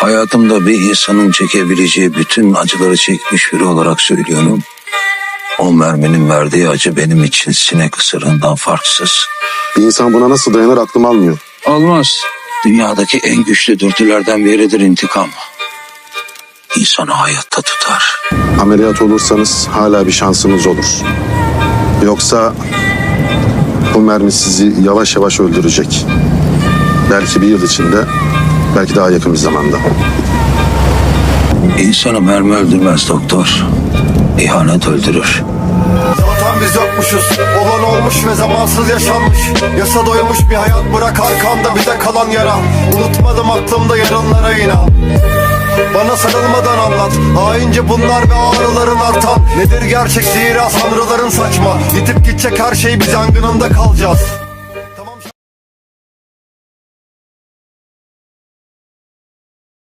Hayatımda bir insanın çekebileceği bütün acıları çekmiş biri olarak söylüyorum. O merminin verdiği acı benim için sinek ısırığından farksız. Bir insan buna nasıl dayanır aklım almıyor. Olmaz. Dünyadaki en güçlü dürtülerden biridir intikam. İnsanı hayatta tutar. Ameliyat olursanız hala bir şansınız olur. Yoksa bu mermi sizi yavaş yavaş öldürecek. Belki bir yıl içinde, belki daha yakın bir zamanda. İnsanı mermi öldürmez doktor. İhanet öldürür. Zaten biz yokmuşuz. Olan olmuş ve zamansız yaşanmış. Yasa doymuş bir hayat bırak arkanda bize kalan yara. Unutmadım aklımda yarınlara inan. Bana sarılmadan anlat. Haince bunlar ve ağrıların artan. Nedir gerçek? Zira sanrıların saçma. Yitip gidecek her şey biz yangınında kalacağız